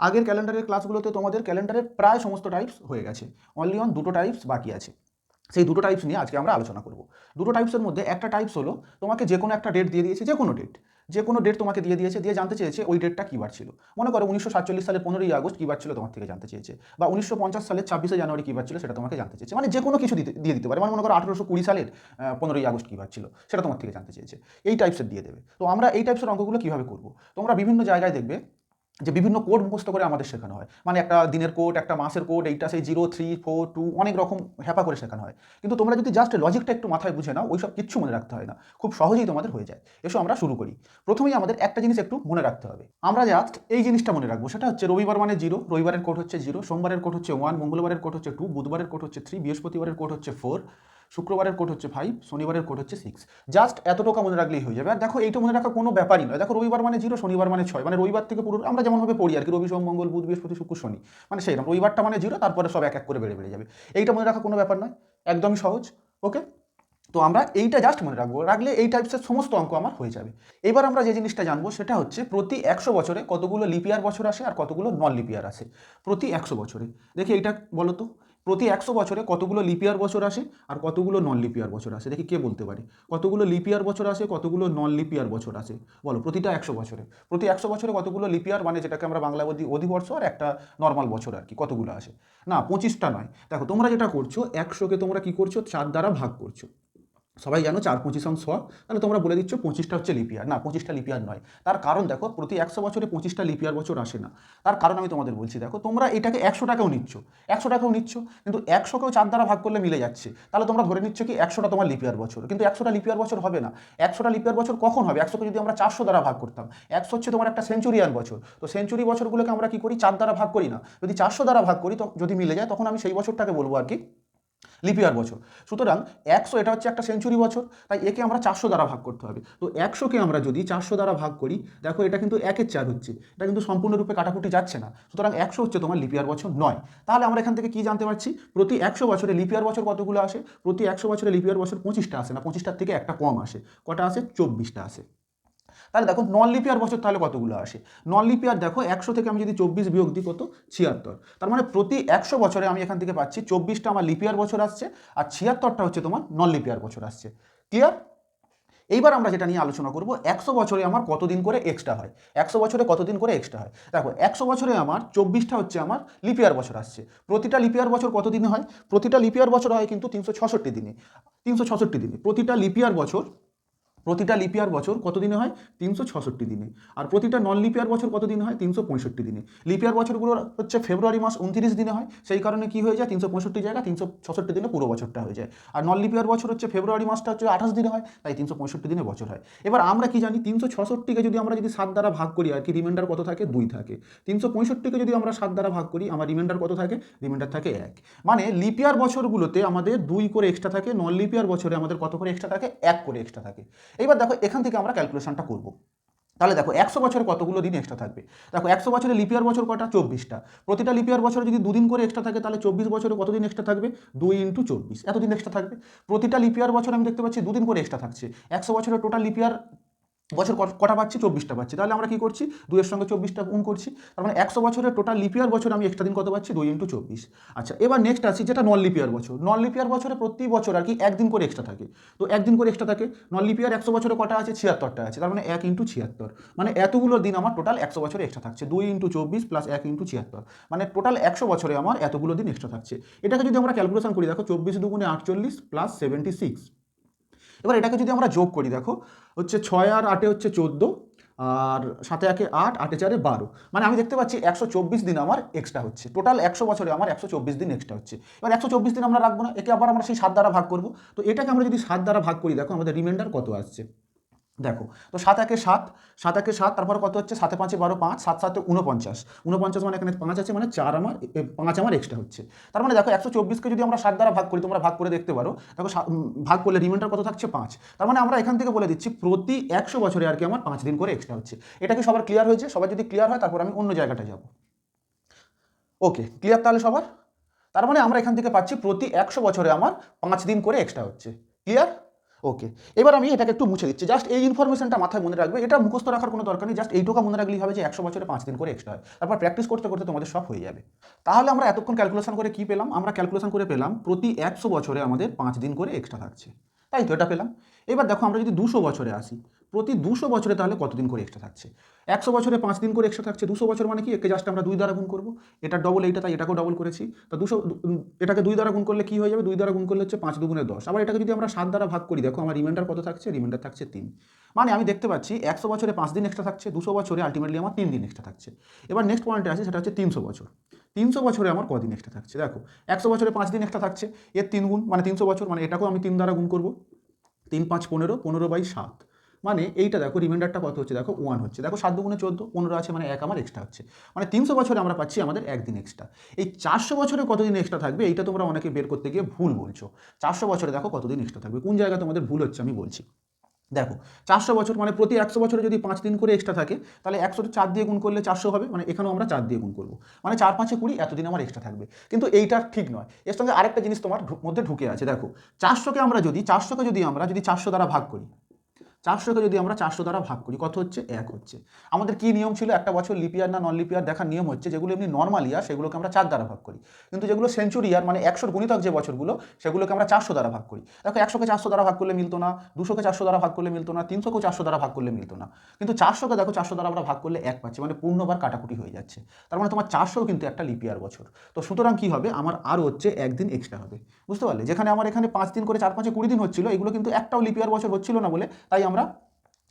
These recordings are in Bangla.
আগের ক্যালেন্ডারের ক্লাসগুলোতে তোমাদের ক্যালেন্ডারের প্রায় সমস্ত টাইপস হয়ে গেছে। অনলি অন দুটো টাইপস বাকি আছে। সেই দুটো টাইপস নিয়ে আজকে আমরা আলোচনা করব। দুটো টাইপসের মধ্যে একটা টাইপস হলো তোমাকে যে কোনো একটা ডেট দিয়ে দিয়েছে যে কোনো ডেট যে কোনো ডেট তোমাকে দিয়ে দিয়েছে, দিয়ে জানতে চেয়েছে ওই ডেটটা কী বার ছিল। মনে করো উনিশশো সাতচল্লিশ সালের পনেরোই আগস্ট কী বার ছিল তোমার থেকে জানতে চেয়েছে। বা উনিশশো পঞ্চাশ সালের ছাব্বিশে জানুয়ারি কী বার ছিল সেটা তোমাকে জানতে চেয়েছে। মানে যে কোনো কিছু দিতে, দিয়ে দিতে পারে। মানে মনে করো আঠেরোশো কুড়ি সালের পনেরোই আগস্ট কী বার ছিল সেটা তোমার থেকে জানতে চেয়েছে। এই টাইপসের দিয়ে দেবে। তো আমরা এই টাইপসের অঙ্কগুলো কীভাবে করব? তোমরা বিভিন্ন জায়গায় দেখবে যে বিভিন্ন কোড মুখস্থ করে আমাদের শেখানো হয়। মানে একটা দিনের কোড, একটা মাসের কোড, এইটা সেই জিরো, থ্রি, ফোর, টু, অনেক রকম হ্যাপা করে শেখানো হয়। কিন্তু তোমরা যদি জাস্ট লজিকটা একটু মাথায় বুঝে নাও, ওইসব কিচ্ছু মনে রাখতে হয় না। খুব সহজেই তোমাদের হয়ে যায়। এসো আমরা শুরু করি। প্রথমেই আমাদের একটা জিনিস একটু মনে রাখতে হবে। আমরা জাস্ট এই জিনিসটা মনে রাখব। সেটা হচ্ছে রবিবার মানে জিরো, রবিবারের কোড হচ্ছে জিরো, সোমবারের কোড হচ্ছে ওয়ান, মঙ্গলবারের কোড হচ্ছে টু, বুধবারের কোড হচ্ছে থ্রি, বৃহস্পতিবারের কোড হচ্ছে ফোর শুক্রবারের কোড হচ্ছে ফাইভ শনিবারের কোড হচ্ছে সিক্স জাস্ট এতটুকু মনে রাখলেই হয়ে যাবে। আর দেখো, এইটা মনে রাখা কোনো ব্যাপারই নয়। দেখো, রবিবার মানে জিরো শনিবার মানে ছয়। মানে রবিবার থেকে পুরো আমরা যেমনভাবে পড়ি আর কি, রবি, সোম, মঙ্গল, বুধ, বৃহস্পতি, শুক্র, শনি। মানে সেই রকম রবিবারটা মানে জিরো তারপরে সব এক এক করে বেড়ে বেড়ে যাবে। এইটা মনে রাখা কোনো ব্যাপার নয়। একদমই সহজ। ওকে তো আমরা এইটা জাস্ট মনে রাখব। রাখলে এই টাইপসের সমস্ত অঙ্ক আমার হয়ে যাবে। এবার আমরা যে জিনিসটা জানব, সেটা হচ্ছে প্রতি একশো বছরে কতগুলো লিপিয়ার বছর আসে আর কতগুলো নন লিপিয়ার আসে। প্রতি একশো বছরে। দেখি এইটা বলো তো। প্রতি একশো বছরে কতগুলো লিপিয়ার বছর আসে আর কতগুলো নন লিপিয়ার বছর আসে? দেখি কে বলতে পারে। কতগুলো লিপিয়ার বছর আসে, কতগুলো নন লিপিয়ার বছর আসে? বলো, প্রতিটা একশো বছরে। প্রতি একশো বছরে কতগুলো লিপিয়ার মানে যেটাকে আমরা বাংলা অধি অধিবর্ষ আর একটা নর্মাল বছর আর কি, কতগুলো আসে? না, পঁচিশটা নয়। দেখো, তোমরা যেটা করছ, একশোকে তোমরা কি করছ? চার দ্বারা ভাগ করছ। সবাই জানো চার পঁচিশ অংশ, তাহলে তোমরা বলে দিচ্ছ পঁচিশটা হচ্ছে লিপিয়ার না, পঁচিশটা লিপিয়ার নয়। তার কারণ দেখো, প্রতি একশো বছরে পঁচিশটা লিপিয়ার বছর আসে না। তার কারণ আমি তোমাদের বলছি, দেখো, তোমরা এটাকে একশো টাকাও নিচ্ছ। একশো টাকাও নিচ্ছ, কিন্তু একশোকেও চার দ্বারা ভাগ করলে মিলে যাচ্ছে। তাহলে তোমরা ধরে নিচ্ছ কি একশোটা তোমার লিপিয়ার বছর। কিন্তু একশোটা লিপিয়ার বছর হবে না। একশোটা লিপিয়ার বছর কখন হবে? একশোকে যদি আমরা চারশো দ্বারা ভাগ করতাম, একশো হচ্ছে তোমার একটা সেঞ্চুরিয়ান বছর। তো সেঞ্চুরি বছরগুলোকে আমরা কি করি? চার দ্বারা ভাগ করি না। যদি চারশো দ্বারা ভাগ করি, তো যদি মিলে যায়, তখন আমি সেই বছরটাকে বলব আর কি লিপিয়ার বছর। সুতরাং একশো এটা হচ্ছে একটা সেঞ্চুরি বছর, তাই একে আমরা চারশো দ্বারা ভাগ করতে হবে। তো একশোকে আমরা যদি চারশো দ্বারা ভাগ করি, দেখো এটা কিন্তু একের চার হচ্ছে, এটা কিন্তু সম্পূর্ণরূপে কাটাকুটি যাচ্ছে না। সুতরাং একশো হচ্ছে তোমার লিপিয়ার বছর নয়। তাহলে আমরা এখান থেকে কি জানতে পারছি? প্রতি একশো বছরে লিপিয়ার বছর কতগুলো আসে? প্রতি একশো বছরে লিপিয়ার বছর পঁচিশটা আসে না, পঁচিশটার থেকে একটা কম আসে, কটা আসে? চব্বিশটা আসে। তাহলে দেখো নন লিপিয়ার বছর তাহলে কতগুলো আসে? নন লিপিয়ার দেখো একশো থেকে আমি যদি চব্বিশ বিয়োগ দিই কত? ছিয়াত্তর। তার মানে প্রতি একশো বছরে আমি এখান থেকে পাচ্ছি চব্বিশটা আমার লিপিয়ার বছর আসছে আর ছিয়াত্তরটা হচ্ছে তোমার নন লিপিয়ার বছর আসছে। ক্লিয়ার এইবার আমরা যেটা নিয়ে আলোচনা করব, একশো বছরে আমার কতদিন করে এক্সট্রা হয়? একশো বছরে কতদিন করে এক্সট্রা হয়? দেখো, একশো বছরে আমার চব্বিশটা হচ্ছে আমার লিপিয়ার বছর আসছে। প্রতিটা লিপিয়ার বছর কত দিনে হয়? প্রতিটা লিপিয়ার বছর হয় কিন্তু তিনশো ছষট্টি দিনে। তিনশো ছষট্টি দিনে। প্রতিটা লিপিয়ার বছর প্রতিটা লিপিয়ার বছর কত দিনে হয়? তিনশো ছষট্টি দিনে। আর প্রতিটা নন লিপিয়ার বছর কত দিনে হয়? তিনশো পঁয়ষট্টি দিনে। লিপিয়ার বছরগুলো হচ্ছে ফেব্রুয়ারি মাস উনত্রিশ দিনে হয়। সেই কারণে কি হয়ে যায়? তিনশো পঁয়ষট্টি জায়গা, তিনশো ছষট্টি দিনে পুরো বছরটা হয়ে যায়। আর নন লিপিয়ার বছর হচ্ছে ফেব্রুয়ারি মাসটা হচ্ছে আঠাশ দিনে হয়, তাই তিনশো পঁয়ষট্টি দিনে বছর হয়। এবার আমরা কি জানি? তিনশো ছষট্টিকে যদি আমরা যদি সাত দ্বারা ভাগ করি, আর কি রিমাইন্ডার কত থাকে? দুই থাকে। তিনশো পঁয়ষট্টিকে যদি আমরা সাত দ্বারা ভাগ করি, আমার রিমাইন্ডার কত থাকে? রিমাইন্ডার থাকে এক। মানে লিপিয়ার বছরগুলোতে আমাদের দুই করে এক্সট্রা থাকে নন লিপিয়ার বছরে আমাদের কত করে এক্সট্রা থাকে? এক করে এক্সট্রা থাকে। এবার দেখো, এখান থেকে আমরা ক্যালকুলেশনটা করব। তাহলে দেখো, একশো বছরে কতগুলো দিন এক্সট্রা থাকবে? দেখো, একশো বছরে লিপিয়ার বছর কটা? চব্বিশটা। প্রতিটা লিপিয়ার বছরে যদি দুদিন করে এক্সট্রা থাকে, তাহলে চব্বিশ বছরে কতদিন এক্সট্রা থাকবে? দুই ইন্টু চব্বিশ। এতদিন এক্সট্রা থাকবে। প্রতিটা লিপিয়ার বছর আমি দেখতে পাচ্ছি দুদিন করে এক্সট্রা থাকছে। একশো বছরের টোটাল লিপিয়ার বছর কটা পাচ্ছি? চব্বিশটা পাচ্ছি। তাহলে আমরা কি করছি? দুইয়ের সঙ্গে চব্বিশটা গুণ করছি। তার মানে একশো বছরের টোটাল লিপিয়ার বছর আমি এক্সট্রা দিন কত পাচ্ছি? দুই ইন্টু চব্বিশ। আচ্ছা এবার নেক্সট আসি, যেটা নন লিপিয়ার বছর। নন লিপিয়ার বছরে প্রতি বছর আর কি একদিন করে এক্সট্রা থাকে। তো একদিন করে এক্সট্রা থাকে। নন লিপিয়ার একশো বছরে কটা আছে? ছিয়াত্তরটা আছে। তার মানে এক ইন্টু ছিয়াত্তর। মানে এতগুলো দিন আমার টোটাল একশো বছরে এক্সট্রা থাকছে। দুই ইন্টু চব্বিশ প্লাস এক ইন্টু ছিয়াত্তর। মানে টোটাল একশো বছরে আমার এতগুলো দিন এক্সট্রা থাকছে। এটাকে যদি আমরা ক্যালকুলেশন করি, দেখো, চব্বিশ দুগুণে আটচল্লিশ প্লাস সেভেন্টি সিক্স এবার এটাকে যদি আমরা যোগ করি, দেখো, হচ্ছে ছয় আর আটে হচ্ছে চোদ্দ, আর সাথে একে আট, আটে চারে বারো। মানে আমি দেখতে পাচ্ছি একশো চব্বিশ দিন আমার এক্সট্রা হচ্ছে। টোটাল একশো বছরে আমার একশো চব্বিশ দিন এক্সট্রা হচ্ছে। এবার একশো চব্বিশ দিন আমরা রাখব না, একে আবার আমরা সেই সাত দ্বারা ভাগ করব। তো এটাকে আমরা যদি সাত দ্বারা ভাগ করি, দেখো, আমাদের রিমাইন্ডার কত আসছে? দেখো, তো সাত একে সাত সাত একে সাত, তারপর কত হচ্ছে? সাতে পাঁচে বারো, পাঁচ, সাত সাতে উনপঞ্চাশ উনপঞ্চাশ মানে এখানে পাঁচ আছে মানে চার আমার পাঁচ আমার এক্সট্রা হচ্ছে। তার মানে দেখো, একশো চব্বিশকে যদি আমরা সাত দ্বারা ভাগ করি, তোমরা ভাগ করে দেখতে পারো, দেখো ভাগ করলে রিমাইন্ডার কত থাকছে? পাঁচ। তার মানে আমরা এখান থেকে বলে দিচ্ছি, প্রতি একশো বছরে আর কি আমার পাঁচ দিন করে এক্সট্রা হচ্ছে। এটা কি সবার ক্লিয়ার হয়েছে? সবার যদি ক্লিয়ার হয়, তারপর আমি অন্য জায়গাটা যাব। ওকে ক্লিয়ার তাহলে সবার? তার মানে আমরা এখান থেকে পাচ্ছি, প্রতি একশো বছরে আমার পাঁচ দিন করে এক্সট্রা হচ্ছে। ক্লিয়ার ওকে এবার আমি এটাকে একটু মুছে দিচ্ছি। জাস্ট এই ইনফরমেশনটা মাথায় মনে রাখবে, এটা মুখস্থ রাখার কোনো দরকার নেই। জাস্ট এইটুকু মনে রাখলেই হবে যে একশো বছরে পাঁচ দিন করে এক্সট্রা হয়। তারপর প্র্যাকটিস করতে করতে তোমাদের সব হয়ে যাবে। তাহলে আমরা এতক্ষণ ক্যালকুলেশন করে কি পেলাম? আমরা ক্যালকুলেশন করে পেলাম প্রতি একশো বছরে আমাদের পাঁচ দিন করে এক্সট্রা থাকছে। তাই তো এটা পেলাম। এবার দেখো আমরা যদি দুশো বছরে আসি প্রতি দুশো বছরে তাহলে কতদিন করে এক্সট্রা থাকছে? একশো বছরে পাঁচ দিন করে এক্সট্রা থাকছে। দুশো বছর মানে কি? একে জাস্ট আমরা দুই দ্বারা গুণ করব। এটা ডবল এইটা, তাই এটাকেও ডবল করেছি। তো দুশো, এটাকে দুই দ্বারা গুণ করলে কি হয়ে যাবে? দুই দ্বারা গুণ করলে হচ্ছে পাঁচ দুগুণে দশ। আবার এটাকে যদি আমরা সাত দ্বারা ভাগ করি, দেখো আমার রিমাইন্ডার কত থাকছে? রিমাইন্ডার থাকছে তিন। মানে আমি দেখতে পাচ্ছি একশো বছরে পাঁচ দিন এক্সট্রা থাকছে, দুশো বছরে আলটিমেটলি আমার তিন দিন এক্সট্রা থাকছে। এবার নেক্সট পয়েন্টে আছে সেটা হচ্ছে তিনশো বছর। তিনশো বছরে আমার কদিন এক্সট্রা থাকছে? দেখো, একশো বছরে পাঁচ দিন এক্সট্রা থাকছে, এর তিন গুণ মানে তিনশো বছর মানে এটাকেও আমি তিন দ্বারা গুণ করব। তিন পাঁচ পনেরো পনেরো বাই সাত। মানে এইটা দেখো রিমাইন্ডারটা কত হচ্ছে? দেখো ওয়ান হচ্ছে। দেখো, সাত দুগুণে চোদ্দ, পনেরো আছে মানে এক আমার এক্সট্রা হচ্ছে। মানে তিনশো বছরে আমরা পাচ্ছি আমাদের একদিন এক্সট্রা এই চারশো বছরে কতদিন এক্সট্রা থাকবে, এইটা তোমরা অনেকে বের করতে গিয়ে ভুল বলছো। চারশো বছরে দেখো কতদিন এক্সট্রা থাকবে, কোন জায়গায় তোমাদের ভুল হচ্ছে আমি বলছি। দেখো, চারশো বছর মানে প্রতি একশো বছরে যদি পাঁচ দিন করে এক্সট্রা থাকে, তাহলে একশো চার দিয়ে গুণ করলে চারশো হবে মানে এখানেও আমরা চার দিয়ে গুণ করব। মানে চার পাঁচে কুড়ি, এতদিন আমার এক্সট্রা থাকবে। কিন্তু এইটা ঠিক নয়। এর সঙ্গে আরেকটা জিনিস তোমার মধ্যে ঢুকে আছে। দেখো, চারশোকে আমরা যদি, চারশোকে যদি আমরা যদি চারশো দ্বারা ভাগ করি চারশোকে যদি আমরা চারশো দ্বারা ভাগ করি, কত হচ্ছে? এক হচ্ছে। আমাদের কি নিয়ম ছিল? একটা বছর লিপিয়ার না নন লিপিয়ার দেখার নিয়ম হচ্ছে, যেগুলো এমনি নর্মাল ইয়ার সেগুলোকে আমরা চার দ্বারা ভাগ করি। কিন্তু যেগুলো সেঞ্চুরি ইয়ার মানে একশোর গুণিতক যে বছরগুলো, সেগুলোকে আমরা চারশো দ্বারা ভাগ করি। দেখো একশোকে চারশো দ্বারা ভাগ করলে মিলতো না দুশোকে চারশো দ্বারা ভাগ করলে মিলতো না তিনশোকেও চারশো দ্বারা ভাগ করলে মিলতো না। কিন্তু চারশোকে দেখো, চারশো দ্বারা আমরা ভাগ করলে এক পাচ্ছি মানে পূর্ণবার কাটাকুটি হয়ে যাচ্ছে। তার মানে তোমার চারশো কিন্তু একটা লিপিয়ার বছর। তো সুতরাং কি হবে? আমার আরও হচ্ছে একদিন এক্সট্রা হবে। বুঝতে পারলে? যেখানে আমার এখানে পাঁচ দিন করে চার পাঁচে কুড়ি দিন হচ্ছিল, এগুলো কিন্তু একটাও লিপিয়ার বছর হচ্ছিল না বলে তাই আমরা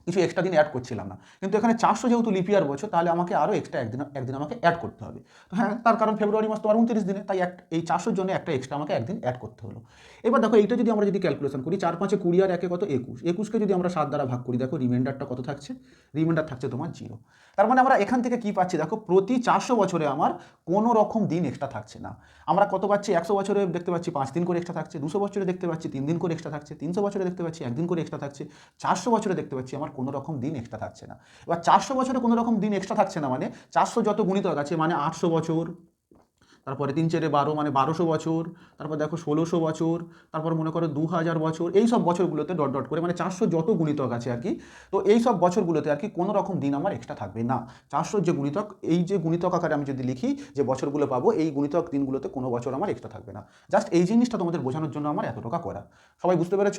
কিছু এক্সট্রা দিন অ্যাড করছিলাম না। কিন্তু এখানে চারশো যেহেতু লিপিয়ার বছর তাহলে আমাকে আরও এক্সট্রা একদিন একদিন আমাকে অ্যাড করতে হবে। তো হ্যাঁ তার কারণ ফেব্রুয়ারি মাস তোমার উনত্রিশ দিনে, তাই এক এই চারশোর জন্য একটা এক্সট্রা আমাকে একদিন অ্যাড করতে হলো। এবার দেখো, এইটা যদি আমরা যদি ক্যালকুলেশন করি, চার পাঁচে কুড়ি আর একে কত? একুশ। একুশকে যদি আমরা সাত দ্বারা ভাগ করি, দেখো রিমাইন্ডারটা কত থাকছে? রিমাইন্ডার থাকছে তোমার জিরো তার মানে আমরা এখান থেকে কি পাচ্ছি? দেখো, প্রতি চারশো বছরে আমার কোনো রকম দিন এক্সট্রা থাকছে না। আমরা কত পাচ্ছি? একশো বছরে দেখতে পাচ্ছি পাঁচ দিন করে এক্সট্রা থাকছে, দুশো বছরে দেখতে পাচ্ছি তিন দিন করে এক্সট্রা থাকছে, তিনশো বছরে দেখতে পাচ্ছি একদিন করে এক্সট্রা থাকছে, চারশো বছরে দেখতে পাচ্ছি আমার কোনো রকম দিন এক্সট্রা থাকছে না। এবার চারশো বছরে কোনো রকম দিন এক্সট্রা থাকছে না মানে চারশো যত গুণিতক আছে মানে আটশো বছর, তারপরে তিন চারে বারো মানে বারোশো বছর, তারপর দেখো ষোলোশো বছর, তারপর মনে করো দু হাজার বছর, এই সব বছরগুলোতে ডট ডট করে মানে চারশো যত গুণিতক আছে আর কি, তো এই সব বছরগুলোতে আর কি কোনো রকম দিন আমার এক্সট্রা থাকবে না। চারশোর যে গুণিতক, এই যে গুণিতক আকারে আমি যদি লিখি যে বছরগুলো পাবো, এই গুণিতক দিনগুলোতে কোনো বছর আমার এক্সট্রা থাকবে না। জাস্ট এই জিনিসটা তোমাদের বোঝানোর জন্য আমার এত টাকা করা। সবাই বুঝতে পেরেছ?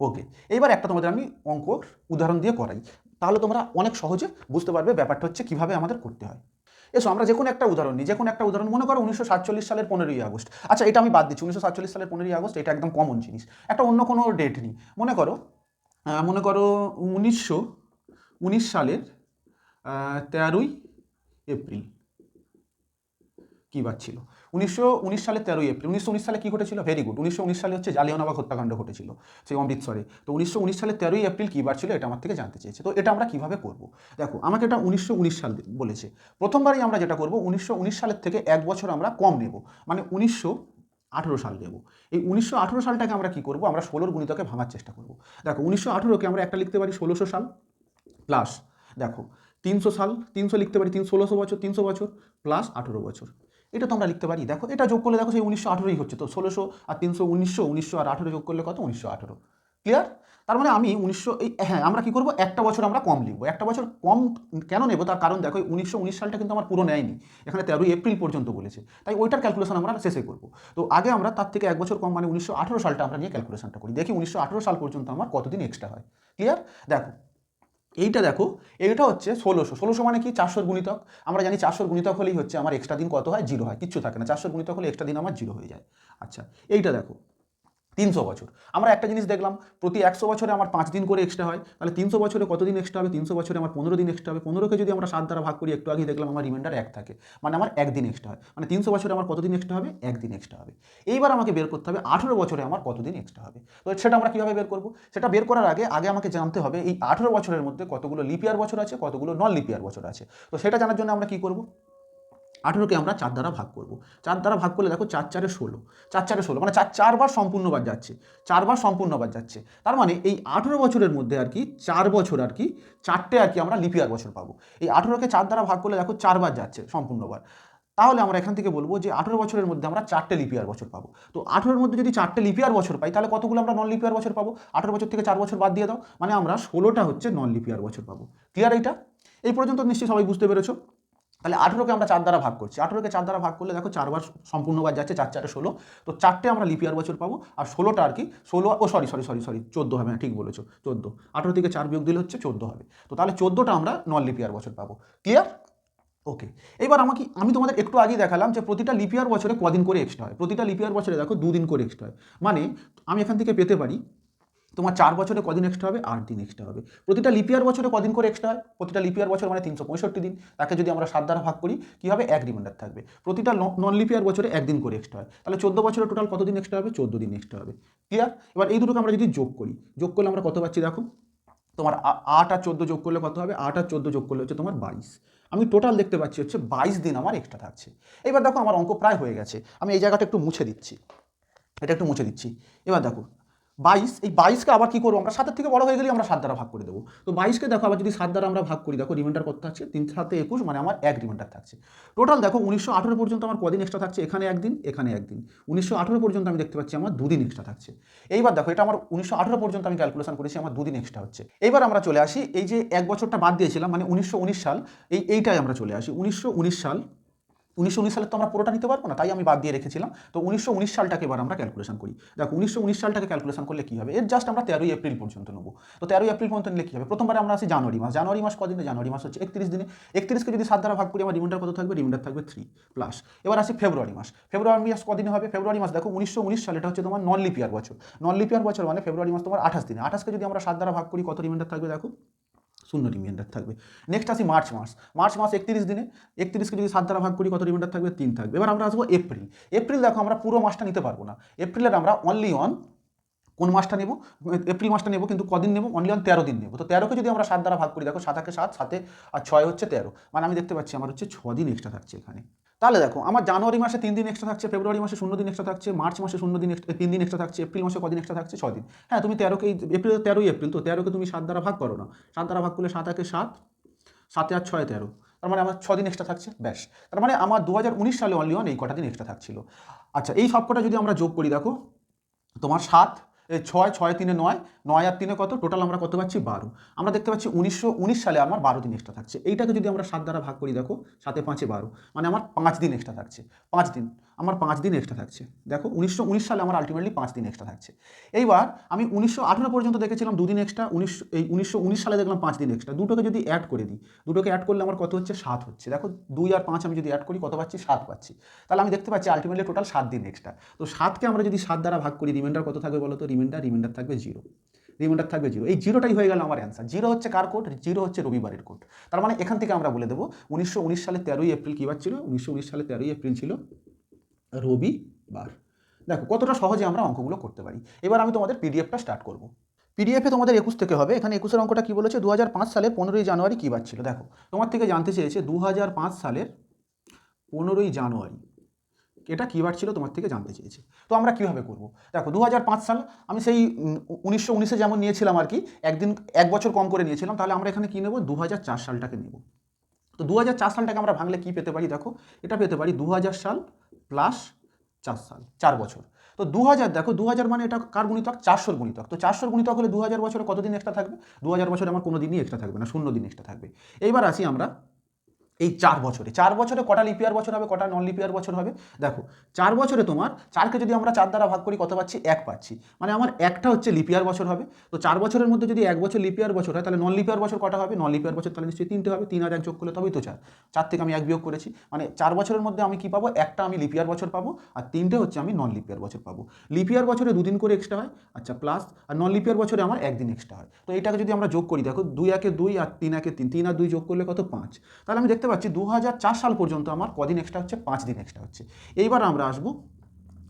ওকে এইবার একটা তোমাদের আমি অঙ্ক উদাহরণ দিয়ে করাই। তাহলে তোমরা অনেক সহজে বুঝতে পারবে ব্যাপারটা হচ্ছে কীভাবে আমাদের করতে হয়। এসো, আমরা যে কোনো একটা উদাহরণ নিই, যে কোনো একটা উদাহরণ, মনে করো উনিশশো সাতচল্লিশ সালের পনেরোই আগস্ট। আচ্ছা এটা আমি বাদ দিচ্ছি, উনিশশো সাতচল্লিশ সালের পনেরোই আগস্ট, এটা একদম কমন জিনিস। একটা অন্য কোনো ডেট নিই। মনে করো মনে করো উনিশশো উনিশ সালের তেরোই এপ্রিল। কী বার ছিল? উনিশশো উনিশ সালের তেরোই এপ্রিল, উনিশশো উনিশ সালে কী ঘটেছিল? ভেরি গুড উনিশশো উনিশ সালে হচ্ছে জালিয়ানবাগ হত্যাকাণ্ড ঘটেছিল। সেই অমৃতসরে তো উনিশশো উনিশ সালের তেরোই এপ্রিল কী বার ছিল? এটা আমার থেকে জানতে চেয়েছে। তো এটা আমরা কীভাবে করব? দেখো, আমাকে এটা উনিশশো উনিশ সাল বলেছে। প্রথমবারই আমরা যেটা করব, উনিশশো উনিশ সালের থেকে এক বছর আমরা কম নেব। মানে উনিশশো আঠেরো সাল নেব। এই উনিশশো আঠেরো সালটাকে আমরা কী করব? আমরা ষোলোর গুণিতকে ভাঙার চেষ্টা করব। দেখো, উনিশশো আঠেরোকে আমরা একটা লিখতে পারি, ষোলোশো সাল প্লাস দেখো, তিনশো সাল, তিনশো লিখতে পারি, তিন, ষোলোশো বছর, তিনশো বছর প্লাস আঠেরো বছর। এটা তো আমরা লিখতে পারি। দেখো, এটা যোগ করলে দেখো সেই উনিশশো আঠেরোই হচ্ছে। তো ষোলোশো আর তিনশো উনিশশো উনিশশো আর আঠেরো যোগ করলে কত? উনিশশো আঠেরো। ক্লিয়ার তার মানে আমি উনিশশো এই হ্যাঁ আমরা কী করব? একটা বছর আমরা কম লিখব। একটা বছর কম কেন নেব? তার কারণ দেখো উনিশশো উনিশ সালটা কিন্তু আমার পুরো নেয়নি। এখানে তেরোই এপ্রিল পর্যন্ত বলেছে। তাই ওইটার ক্যালকুলেশন আমরা শেষে করব। তো আগে আমরা তার থেকে এক বছর কম মানে উনিশশো আঠেরো সালটা আমরা নিয়ে ক্যালকুলেশনটা করি। দেখি উনিশশো আঠেরো সাল পর্যন্ত আমার কতদিন এক্সট্রা হয়। ক্লিয়ার দেখো এইটা দেখো, এইটা হচ্ছে ষোলোশো। ষোলোশো মানে কি? চারশোর গুণিতক। আমরা জানি চারশোর গুণিতক হলেই হচ্ছে আমার এক্সট্রা দিন কত হয়? জিরো হয়। কিচ্ছু থাকে না। চারশোর গুণিতক হলে এক্সট্রা দিন আমার জিরো হয়ে যায়। আচ্ছা এইটা দেখো। তিনশো বছর। আমরা একটা জিনিস দেখলাম, প্রতি একশো বছরে আমার পাঁচ দিন করে এক্সট্রা হয়, তাহলে তিনশো বছরে কতদিন এক্সট্রা হবে? তিনশো বছরে আমার পনেরো দিন এক্সট্রা হবে। পনেরোকে যদি আমরা সাত দ্বারা ভাগ করি, একটু আগেই দেখলাম আমার রিমাইন্ডার এক থাকে। মানে আমার একদিন এক্সট্রা হয়। মানে তিনশো বছরে আমার কতদিন এক্সট্রা হবে? একদিন এক্সট্রা হবে। এইবার আমাকে বের করতে হবে, আঠেরো বছরে আমার কতদিন এক্সট্রা হবে? তো সেটা আমরা কীভাবে বের করব? সেটা বের করার আগে আগে আমাকে জানতে হবে, এই আঠেরো বছরের মধ্যে কতগুলো লিপিয়ার বছর আছে, কতগুলো নন লিপিয়ার বছর আছে। তো সেটা জানার জন্য আমরা কী করব? আঠেরোকে আমরা চার দ্বারা ভাগ করব। চার দ্বারা ভাগ করলে দেখো চার চারে ষোলো। চার চারে ষোলো মানে চার, চারবার সম্পূর্ণবার যাচ্ছে। চারবার সম্পূর্ণবার যাচ্ছে। তার মানে এই আঠেরো বছরের মধ্যে আর কি চার বছর আর কি চারটে আর কি আমরা লিপিয়ার বছর পাবো। এই আঠেরোকে চার দ্বারা ভাগ করলে দেখো চারবার যাচ্ছে সম্পূর্ণবার। তাহলে আমরা এখান থেকে বলব যে আঠেরো বছরের মধ্যে আমরা চারটে লিপিয়ার বছর পাবো। তো আঠেরোর মধ্যে যদি চারটে লিপিয়ার বছর পাই, তাহলে কতগুলো আমরা নন লিপিয়ার বছর পাবো? আঠেরো বছর থেকে চার বছর বাদ দিয়ে দাও। মানে আমরা ষোলোটা হচ্ছে নন লিপিয়ার বছর পাবো। ক্লিয়ার এইটা? এই পর্যন্ত নিশ্চয়ই সবাই বুঝতে পেরেছ। তাহলে আঠেরোকে আমরা চার দ্বারা ভাগ করছি। আঠেরোকে চার দ্বারা ভাগ করলে দেখো চারবার সম্পূর্ণবার যাচ্ছে, চার চারটে ষোলো। তো চারটে আমরা লিপিয়ার বছর পাবো। আর ষোলোটা আর কি, ষোলো, ও সরি সরি সরি সরি চোদ্দ হবে হ্যাঁ ঠিক বলেছ, চোদ্দ। আঠেরো থেকে চার বিয়োগ দিলে হচ্ছে চোদ্দ হবে। তো তাহলে চোদ্দোটা আমরা নন লিপিয়ার বছর পাবো। ক্লিয়ার ওকে এবার আমাকে, আমি তোমাদের একটু আগেই দেখালাম যে প্রতিটা লিপিয়ার বছরে কদিন করে এক্সট্রা হয়। প্রতিটা লিপিয়ার বছরে দেখো দুদিন করে এক্সট্রা হয়। মানে আমি এখান থেকে পেতে পারি তোমার চার বছরে কদিন এক্সট্রা হবে? আট দিন এক্সট্রা হবে। প্রতিটা লিপিয়ার বছরে কদিন করে এক্সট্রা হয়? প্রতিটা লিপিয়ার বছর মানে তিনশো পঁয়ষট্টি দিন। তাকে যদি আমরা সাত দ্বারা ভাগ করি, কী হবে? এক রিমাইন্ডার থাকবে। প্রতিটা নন লিপিয়ার বছরে একদিন করে এক্সট্রা হয়। তাহলে চোদ্দ বছরে টোটাল কত দিন এক্সট্রা হবে? চোদ্দ দিন এক্সট্রা হবে। ক্লিয়ার এবার এই দুটোকে আমরা যদি যোগ করি, যোগ করলে আমরা কত পাচ্ছি দেখো? তোমার আট আর চোদ্দ যোগ করলে কত হবে? আট আর চোদ্দ যোগ করলে হচ্ছে তোমার বাইশ। আমি টোটাল দেখতে পাচ্ছি হচ্ছে বাইশ দিন আমার এক্সট্রা থাকছে। এবার দেখো আমার অঙ্ক প্রায় হয়ে গেছে। আমি এই জায়গাটা একটু মুছে দিচ্ছি। এটা একটু মুছে দিচ্ছি। এবার দেখো বাইশ, এই বাইশকে আবার কী করব? আমরা সাতের থেকে বড় হয়ে গেলে আমরা সাত দ্বারা ভাগ করে দেবো। তো বাইশকে দেখো, আবার যদি সাত দ্বারা আমরা ভাগ করি, দেখো রিমাইন্ডার কত থাকছে? তিন, সাতে একুশ মানে আমার এক রিমাইন্ডার থাকছে। টোটাল দেখো, উনিশশো আঠেরো পর্যন্ত আমার কদিন এক্সট্রা থাকছে? এখানে একদিন এখানে একদিন। উনিশশো আঠেরো পর্যন্ত আমি দেখতে পাচ্ছি, আমার দুদিন এক্সট্রা থাকছে। এইবার দেখো, এটা আমার উনিশশো আঠেরো পর্যন্ত আমি ক্যালকুলেশন করেছি, আমার দুদিন এক্সট্রা হচ্ছে। এইবার আমরা চলে আসি, এই যে এক বছরটা বাদ দিয়েছিলাম মানে উনিশশো উনিশ সাল, এই, এইটাই আমরা চলে আসি। উনিশশো উনিশ সাল উনিশশো উনিশ সালে তো আমরা পুরোটা নিতে পারব না, তাই আমি বাদ দিয়ে রেখেছিলাম। তো উনিশশো উনিশ সালটাকে এবার আমরা ক্যালকুলেশন করি। দেখো উনিশশো উনিশ সালটাকে ক্যালকুলেশন করলে কী হবে? এর জাস্ট আমরা তেরোই এপ্রিল পর্যন্ত নেব। তো তেরোই এপ্রিল পর্যন্ত নিলে কী হবে? প্রথমবারে আমরা আসি জানুয়ারি মাস। জানুয়ারি মাস কদিনে? জানুয়ারি মাস হচ্ছে একত্রিশ দিনে। একত্রিশকে যদি সাত দ্বারা ভাগ করি আমার রিমাইন্ডার কত থাকবে? রিমাইন্ডার থাকবে থ্রি প্লাস এবার আসি ফেব্রুয়ারি মাস। ফেব্রুয়ারি মাস কদিনে হবে? ফেব্রুয়ারি মাস দেখো, উনিশশো উনিশ সাল এটা হচ্ছে তোমার নন লিপিয়ার বছর। নন লিপিয়ার বছর মানে ফেব্রুয়ারি মাস তোমার আঠাশ দিনে। আঠাশকে যদি আমরা সাত ভাগ করি, কত রিমাইন্ডার থাকবে দেখো? শূন্য রিমাইন্ডার থাকবে। নেক্সট আসি মার্চ মাস। মার্চ মাস একত্রিশ দিনে, একত্রিশকে যদি সাত দ্বারা ভাগ করি কত রিমাইন্ডার থাকবে? তিন থাকবে। এবার আমরা আসব এপ্রিল এপ্রিল দেখো আমরা পুরো মাসটা নিতে পারব না। এপ্রিলের আমরা অনলি অন কোন মাসটা নেব? এপ্রিল মাসটা নেব কিন্তু কদিন নেব? অনলি অন তেরো দিন নেব। তো তেরোকে যদি আমরা সাত দ্বারা ভাগ করি, দেখো সাতাকে সাত, সাতে, আর ছয় হচ্ছে তেরো। মানে আমি দেখতে পাচ্ছি আমার হচ্ছে ছ দিন এক্সট্রা থাকছে এখানে। তাহলে দেখো, আমার জানুয়ারি মাসে তিন দিন এক্সট্রা থাকছে, ফেব্রুয়ারি মাসে শূন্য দিন এক্সট্রা থাকছে, মার্চ মাসে শূন্য দিন তিন দিন এক্সট্রা থাকছে, এপ্রিল মাসে কদিন এক্সট্রা থাকছে? ছ দিন। হ্যাঁ তুমি তেরোকে এপ্রিল তেরোই এপ্রিল, তো তেরোকে তুমি সাত দ্বারা ভাগ করো না। সাত দ্বারা ভাগ করলে সাত একে সাত, সাতে আর ছয়, তেরো। তার মানে আমার ছ দিন এক্সট্রা থাকছে, ব্যাস। তার মানে আমার দু হাজার উনিশ সালে অনলি অন এই কটা দিন এক্সট্রা থাকছিল। আচ্ছা এই সব কটা যদি আমরা যোগ করি, দেখো, তোমার সাত ছয় ছয়, তিনে নয় নয় আর তিনে কত? টোটাল আমরা কত পাচ্ছি? বারো। আমরা দেখতে পাচ্ছি উনিশশো উনিশ সালে আমার বারো দিন এক্সট্রা থাকছে। এইটাকে যদি আমরা সাত দ্বারা ভাগ করি, দেখো, সাতে পাঁচে বারো। মানে আমার পাঁচ দিন এক্সট্রা থাকছে। পাঁচ দিন। আমার পাঁচ দিন এক্সট্রা থাকছে। দেখো, উনিশশো উনিশ সালে আমার আলটিমেটলি পাঁচ দিন এক্সট্রা থাকছে। এইবার আমি উনিশশো আঠেরো পর্যন্ত দেখেছিলাম দুদিন এক্সট্রা উনিশশো, এই উনিশশো উনিশ সালে দেখলাম পাঁচ দিন এক্সট্রা দুটোকে যদি অ্যাড করে দিই, দুটোকে অ্যাড করলে আমার কত হচ্ছে? সাত হচ্ছে। দেখো, দুই আর পাঁচ আমি যদি অ্যাড করি, কত পাচ্ছি? সাত পাচ্ছি। তাহলে আমি দেখতে পাচ্ছি আলটিমেটলি টোটাল সাত দিন এক্সট্রা তো সাতকে আমরা যদি সাত দ্বারা ভাগ করি রিমাইন্ডার কত থাকবে বলো তো? রিমাইন্ডার রিমাইন্ডার থাকবে জিরো রিমাইন্ডার থাকবে জিরো এই জিরোটাই হয়ে গেল আমার অ্যান্সার জিরো হচ্ছে কার কোড জিরো হচ্ছে রবিবারের কোড তার মানে এখান থেকে আমরা বলে দেবো, উনিশশো উনিশ সালে তেরোই এপ্রিল কী বার ছিল? উনিশশো উনিশ সালে তেরোই এপ্রিল ছিল রবিবার। দেখো, কতটা সহজে আমরা অঙ্কগুলো করতে পারি। এবার আমি তোমাদের পিডিএফটা স্টার্ট করব। পিডিএফে তোমাদের একুশ থেকে হবে। এখানে একুশের অঙ্কটা কী বলেছে? দু সালের পনেরোই জানুয়ারি কী বার ছিল? দেখো, তোমার থেকে জানতে চেয়েছে দু হাজার পাঁচ সালের পনেরোই জানুয়ারি। এটা কী বার ছিল তোমার থেকে জানতে চেয়েছে। তো আমরা কীভাবে করব? দেখো দু হাজার পাঁচ সাল আমি সেই উনিশশো উনিশে যেমন নিয়েছিলাম আর কি, একদিন এক বছর কম করে নিয়েছিলাম, তাহলে আমরা এখানে কী নেব? দু হাজার চার সালটাকে নেব। তো দু হাজার চার সালটাকে আমরা ভাঙলে কী পেতে পারি দেখো? এটা পেতে পারি দু হাজার সাল প্লাস চার সাল, চার বছর। তো দু হাজার দেখো দু হাজার মানে এটা কার গুণিতক? চারশোর গুণিতক। তো চারশোর গুণিতক হলে দু হাজার বছরে কত দিন এক্সট্রা থাকবে? দু হাজার বছরে আমার কোনো দিনই এক্সট্রা থাকবে না, শূন্য দিন এক্সট্রা থাকবে। এইবার আসি আমরা এই চার বছরে চার বছরে কটা লিপিয়ার বছর হবে কটা নন লিপিয়ার বছর হবে দেখো চার বছরে তোমার চারকে যদি আমরা চার দ্বারা ভাগ করি কত পাচ্ছি এক পাচ্ছি মানে আমার একটা হচ্ছে লিপিয়ার বছর হবে তো চার বছরের মধ্যে যদি এক বছর লিপিয়ার বছর হয় তাহলে নন লিপিয়ার বছর কটা হবে নন লিপিয়ার বছর তাহলে নিশ্চয়ই তিনটে হবে তিন আর এক যোগ করলে তবেই তো চার চার থেকে আমি এক বিয়োগ করেছি মানে চার বছরের মধ্যে আমি কি পাবো একটা আমি লিপিয়ার বছর পাবো আর তিনটে হচ্ছে আমি নন লিপিয়ার বছর পাবো লিপিয়ার বছরে দুদিন করে এক্সট্রা হয় আচ্ছা প্লাস আর নন লিপিয়ার বছরে আমার একদিন এক্সট্রা হয় তো এটাকে যদি আমরা যোগ করি দেখো দুই একে দুই আর তিন একে তিন তিন আর দুই যোগ করলে কত পাঁচ তাহলে আমি দেখতে পাচ্ছি দু হাজার চার সাল পর্যন্ত আমার কদিন এক্সট্রা হচ্ছে, পাঁচ দিন এক্সট্রা হচ্ছে। এইবার আমরা আসব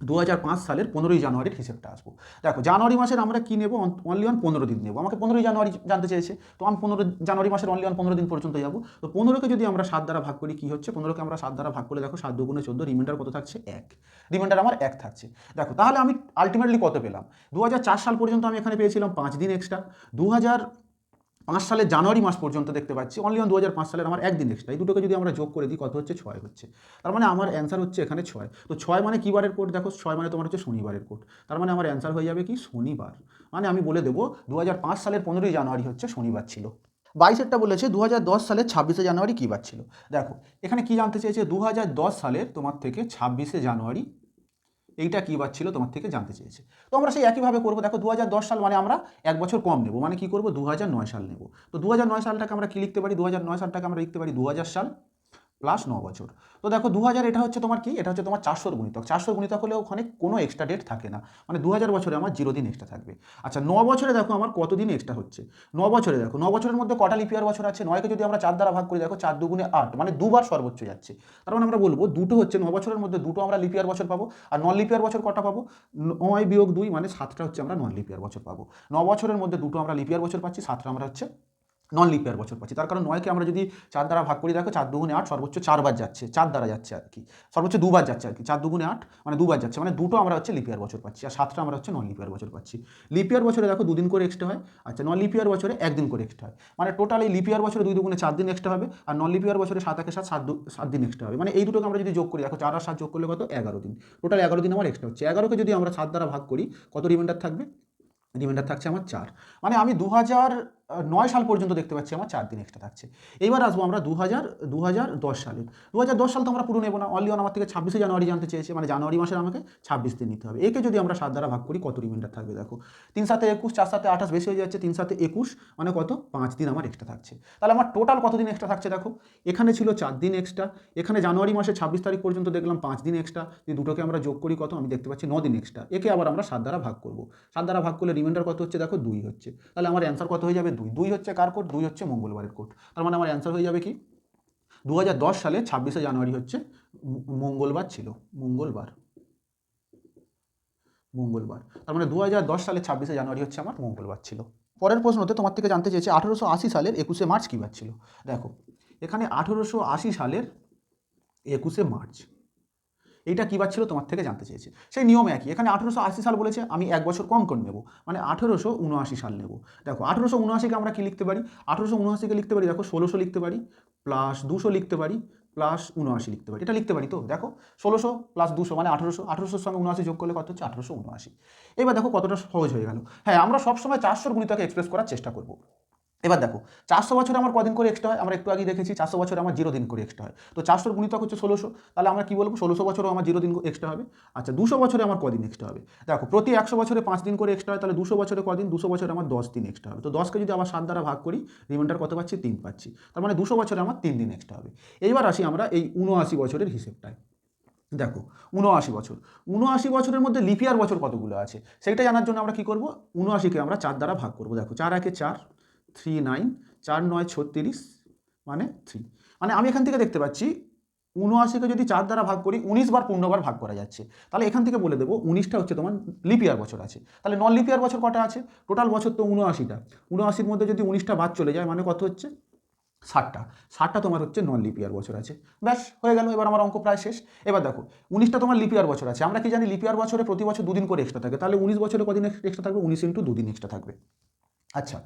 দু হাজার পাঁচ সালের পনেরোই জানুয়ারির হিসেবটা আসব। দেখো, জানুয়ারি মাসের আমরা কী নেব? অনলি অন পনেরো দিন নেব। আমাকে পনেরোই জানুয়ারি জানতে চেয়েছে, তো আমি পনেরো জানুয়ারি মাসের অনলি অন পনেরো দিন পর্যন্ত যাব। তো পনেরোকে যদি আমরা সাত দ্বারা ভাগ করি, কী হচ্ছে? পনেরোকে আমরা সাত দ্বারা ভাগ করলে দেখো, সাত দুগুণে চোদ্দ রিমাইন্ডার কত থাকছে? এক। রিমাইন্ডার আমার এক থাকছে। দেখো, তাহলে আমি আলটিমেটলি কত পেলাম? দু হাজার চার সাল পর্যন্ত আমি এখানে পেয়েছিলাম পাঁচ দিন এক্সট্রা দু হাজার পাঁচ সালের জানুয়ারি মাস পর্যন্ত দেখতে পাচ্ছি। অনলি অন দু হাজার পাঁচ সালের আমার একদিন এক্সট্রা এই দুটোকে যদি আমরা যোগ করে দিই, কত হচ্ছে? ছয় হচ্ছে। তার মানে আমার অ্যান্সার হচ্ছে এখানে ছয়। তো ছয় মানে কী বারের কোড দেখো, ছয় মানে তোমার হচ্ছে শনিবারের কোড তার মানে আমার অ্যান্সার হয়ে যাবে কি? শনিবার। মানে আমি বলে দেবো দু হাজার পাঁচ সালের পনেরোই জানুয়ারি হচ্ছে শনিবার ছিল। বাইশেরটা বলেছে দু হাজার দশ সালের ছাব্বিশে জানুয়ারি কী বার ছিল? দেখো, এখানে কি জানতে চেয়েছে? দু হাজার দশ সালের তোমার থেকে ছাব্বিশে জানুয়ারি এইটা কী বার ছিল তোমার থেকে জানতে চেয়েছে। তো আমরা সেই একইভাবে করব। দেখো দু হাজার দশ সাল মানে আমরা এক বছর কম নেব। মানে কি করব? দু হাজার নয় সাল নেব। তো দু হাজার নয় সালটাকে আমরা কি লিখতে পারি? দু সালটাকে আমরা লিখতে পারি দু হাজার সাল। প্লাস ন বছর। তো দেখো দু হাজার এটা হচ্ছে তোমার কি? এটা হচ্ছে তোমার চারশোর গুণিতক। চারশোর গুণিতক হলে ওখানে কোনো এক্সট্রা ডেট থাকে না। মানে দু হাজার বছরে আমার জিরো দিন এক্সট্রা থাকবে। আচ্ছা ন বছরে দেখো আমার কত দিন এক্সট্রা হচ্ছে? ন বছরে দেখো, ন বছরের মধ্যে কটা লিপিয়ার বছর আছে? নয়কে যদি আমরা চার দ্বারা ভাগ করি, দেখো চার দুগুণে আট মানে দুবার সর্বোচ্চ যাচ্ছে। তার মানে আমরা বলব দুটো হচ্ছে ন বছরের মধ্যে দুটো আমরা লিপিয়ার বছর পাবো, আর নন লিপিয়ার বছর কটা পাবো? নয় বিয়োগ দুই মানে সাতটা হচ্ছে আমরা নন লিপিয়ার বছর পাবো। ন বছরের মধ্যে দুটো আমরা লিপিয়ার বছর পাচ্ছি, সাতটা আমরা হচ্ছে নন লিপিয়ার বছর পাচ্ছি তার কারণ নয়কে আমরা যদি চার দ্বারা ভাগ করি, দেখো চার দুগুণে আট সর্বোচ্চ চারবার যাচ্ছে, চার দ্বারা যাচ্ছে আর কি। সর্বোচ্চ দুবার যাচ্ছে আর কি, চার দুগুণে আট মানে দুবার যাচ্ছে মানে দুটো আমরা হচ্ছে লিপিয়ার বছর পাচ্ছি আর সাতটা আমরা হচ্ছে নন লিপিয়ার বছর পাচ্ছি। লিপিয়ার বছরে দেখো দুদিন করে এক্সট্রা হয় আচ্ছা নন লিপিয়ার বছরে একদিন করে এক্সট্রা হয়। মানে টোটাল এই লিপিয়ার বছরে দুই দুগুণে চার দিন এক্সট্রা হবে আর নন লিপিয়ার বছরে সাত একে সাত সাত সাত দিন এক্সট্রা হবে। মানে এই দুটোকে আমরা যদি যোগ করি, দেখো চার আর সাত যোগ করলে কত? এগারো দিন। টোটাল এগারো দিন আমার এক্সট্রা হচ্ছে। এগারোকে যদি আমরা সাত দ্বারা ভাগ করি, কত রিমাইন্ডার থাকবে? রিমাইন্ডার থাকছে আমার চার। মানে আমি দু হাজার নয় সাল পর্যন্ত দেখতে পাচ্ছি আমার, চার দিন এক্সট্রা থাকছে। এইবার আসব আমরা দু হাজার দু হাজার দশ সালে। দু হাজার দশ সাল তো আমরা পুরো নেব না। অনলি অন আমার থেকে ছাব্বিশে জানুয়ারি জানতে চেয়েছে মানে জানুয়ারি মাসের আমাকে ছাব্বিশ দিন নিতে হবে। একে যদি আমরা সাত দ্বারা ভাগ করি, কত রিমাইন্ডার থাকবে দেখো? তিন সাথে একুশ, চার সাথে আঠাশ, বেশি হয়ে যাচ্ছে তিন সাথে একুশ মানে কত? পাঁচ দিন আমার এক্সট্রা থাকছে। তাহলে আমার টোটাল কত দিন এক্সট্রা থাকছে দেখো? এখানে ছিল চার দিন এক্সট্রা এখানে জানুয়ারি মাসে ছাব্বিশ তারিখ পর্যন্ত দেখলাম পাঁচ দিন এক্সট্রা এই দুটোকে আমরা যোগ করি কত? আমি দেখতে পাচ্ছি ন দিন এক্সট্রা একে আবার আমরা সাত দ্বারা ভাগ করব। সাত দ্বারা ভাগ করলে রিমাইন্ডার কত হচ্ছে দেখো? দুই হচ্ছে। তাহলে আমার অ্যান্সার কত হয়ে যাবে? দুই দুই হচ্ছে কার কোড দুই হচ্ছে মঙ্গলবারের কোড তার মানে আমার অ্যান্সার হয়ে যাবে কি? দু হাজার দশ সালে ছাব্বিশে জানুয়ারি হচ্ছে মঙ্গলবার ছিল। মঙ্গলবার। মঙ্গলবার। তার মানে দু হাজার দশ সালে ছাব্বিশে জানুয়ারি হচ্ছে আমার মঙ্গলবার ছিল। পরের প্রশ্নতে তোমার থেকে জানতে চেয়েছে আঠেরোশো আশি সালের একুশে মার্চ কী বার ছিল? দেখো, এখানে আঠেরোশো আশি সালের একুশে মার্চ। এইটা কী বার ছিল তোমার থেকে জানতে চেয়েছে। সেই নিয়ম একই। এখানে আঠেরোশো আশি সাল বলেছে, আমি এক বছর কম করে নেব। মানে আঠেরোশো উনআশি সাল নেব। দেখো, আঠেরোশো উনআশিকে আমরা কী লিখতে পারি? আঠেরোশো উনআশিকে লিখতে পারি, দেখো, ষোলোশো লিখতে পারি প্লাস দুশো লিখতে পারি প্লাস উনআশি লিখতে পারি। এটা লিখতে পারি তো? দেখো, ষোলোশো প্লাস দুশো মানে আঠেরোশো। আঠেরোশোর সঙ্গে উনআশি যোগ করলে কত হচ্ছে? আঠেরোশো উনআশি। এবার দেখো কতটা সহজ হয়ে গেল। হ্যাঁ আমরা সবসময় চারশোর গুণিতকে এক্সপ্রেস করার চেষ্টা করব। এবার দেখো, চারশো বছরে আমার কদিন করে এক্সট্রা হয়? আমরা একটু আগে দেখেছি, চারশো বছরে আমার জিরো দিন করে এক্সট্রা হয়। তো চারশোর গুণিতক হচ্ছে ষোলোশো। তাহলে আমরা কি বলব? ষোলোশো বছরও আমার জিরো দিন এক্সট্রা হবে। আচ্ছা দুশো বছরে আমার কদিন এক্সট্রা হবে? দেখো, প্রতি একশো বছরে পাঁচ দিন করে এক্সট্রা হয়, তাহলে দুশো বছরে কদিন? দুশো বছরে আমার দশ দিন এক্সট্রা হবে। তো দশকে যদি আবার সাত দ্বারা ভাগ করি রিমাইন্ডার কত পাচ্ছি? তিন পাচ্ছি। তার মানে দুশো বছরে আমার তিন দিন এক্সট্রা হবে। এইবার আসি আমরা এই উনআশি বছরের হিসেবটায়। দেখো উনআশি বছর। উনআশি বছরের মধ্যে লিপিয়ার বছর কতগুলো আছে? সেটা জানার জন্য আমরা কি করব? উনআশিকে আমরা চার দ্বারা ভাগ করব। দেখো, চার একে চার থ্রি নাইন চার নয় ছত্রিশ মানে থ্রি মানে আমি এখান থেকে দেখতে পাচ্ছি, উনআশিকে যদি চার দ্বারা ভাগ করি, উনিশ বার পূর্ণবার ভাগ করা যাচ্ছে। তাহলে এখান থেকে বলে দেবো, উনিশটা হচ্ছে তোমার লিপিয়ার বছর আছে। তাহলে নন লিপিয়ার বছর কটা আছে? টোটাল বছর তো উনআশিটা। উনআশির মধ্যে যদি উনিশটা বাদ চলে যায় মানে কত হচ্ছে? ষাটটা। ষাটটা তোমার হচ্ছে নন লিপিয়ার বছর আছে। ব্যাস, হয়ে গেল, এবার আমার অঙ্ক প্রায় শেষ। এবার দেখো, উনিশটা তোমার লিপিয়ার বছর আছে। আমরা কি জানি লিপিয়ার বছরে প্রতি বছর দুদিন করে এক্সট্রা থাকে। তাহলে উনিশ বছরে কদিন এক্সট্রা থাকবে? উনিশ ইন্টু দুদিন এক্সট্রা থাকবে। আচ্ছা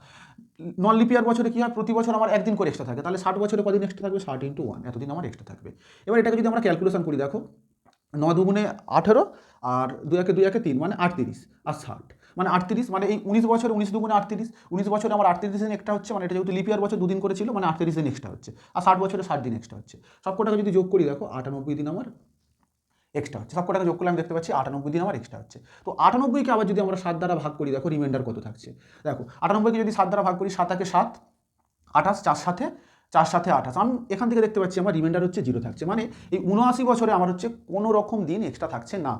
নন লিপিয়ার বছরে কী হয়? প্রতি বছর আমার একদিন করে এক্সট্রা থাকে। তাহলে ষাট বছরে কদিন এক্সট্রা থাকবে? ষাট ইন্টু ওয়ান এতদিন আমার এক্সট্রা থাকবে। এবার এটাকে যদি আমরা ক্যালকুলেশন করি, দেখো, ন দুগুণে আঠেরো আর দুই একে দুই একে তিন মানে আটত্রিশ আর ষাট। মানে আটত্রিশ মানে এই উনিশ বছর উনিশ দুগুণে আটত্রিশ, উনিশ বছরে আমার আটত্রিশ দিন একটা হচ্ছে মানে এটা যেহেতু লিপিয়ার বছর দুদিন করেছিল মানে আটত্রিশ দিন এক্সট্রা হচ্ছে। আর ষাট বছরে ষাট দিন এক্সট্রা হচ্ছে। সব কটাকে যদি যোগ করি, দেখো, আটানব্বই দিন আমার এক্সট্রা হচ্ছে। সব কটাকে যোগ করলে আমি দেখতে পাচ্ছি আটানব্বই দিন আমার এক্সট্রা হচ্ছে। তো আটানব্বইকে আবার যদি আমরা সাত দ্বারা ভাগ করি, দেখো রিমাইন্ডার কত থাকছে। দেখো, আটানব্বইকে যদি সাত দ্বারা ভাগ করি সাতাকে সাত, আঠাশ, চার সাথে চার সাথে আঠাশ। আমি এখান থেকে দেখতে পাচ্ছি আমার রিমাইন্ডার হচ্ছে জিরো থাকছে। মানে এই উনআশি বছরে আমার হচ্ছে কোনো রকম দিন এক্সট্রা থাকছে না।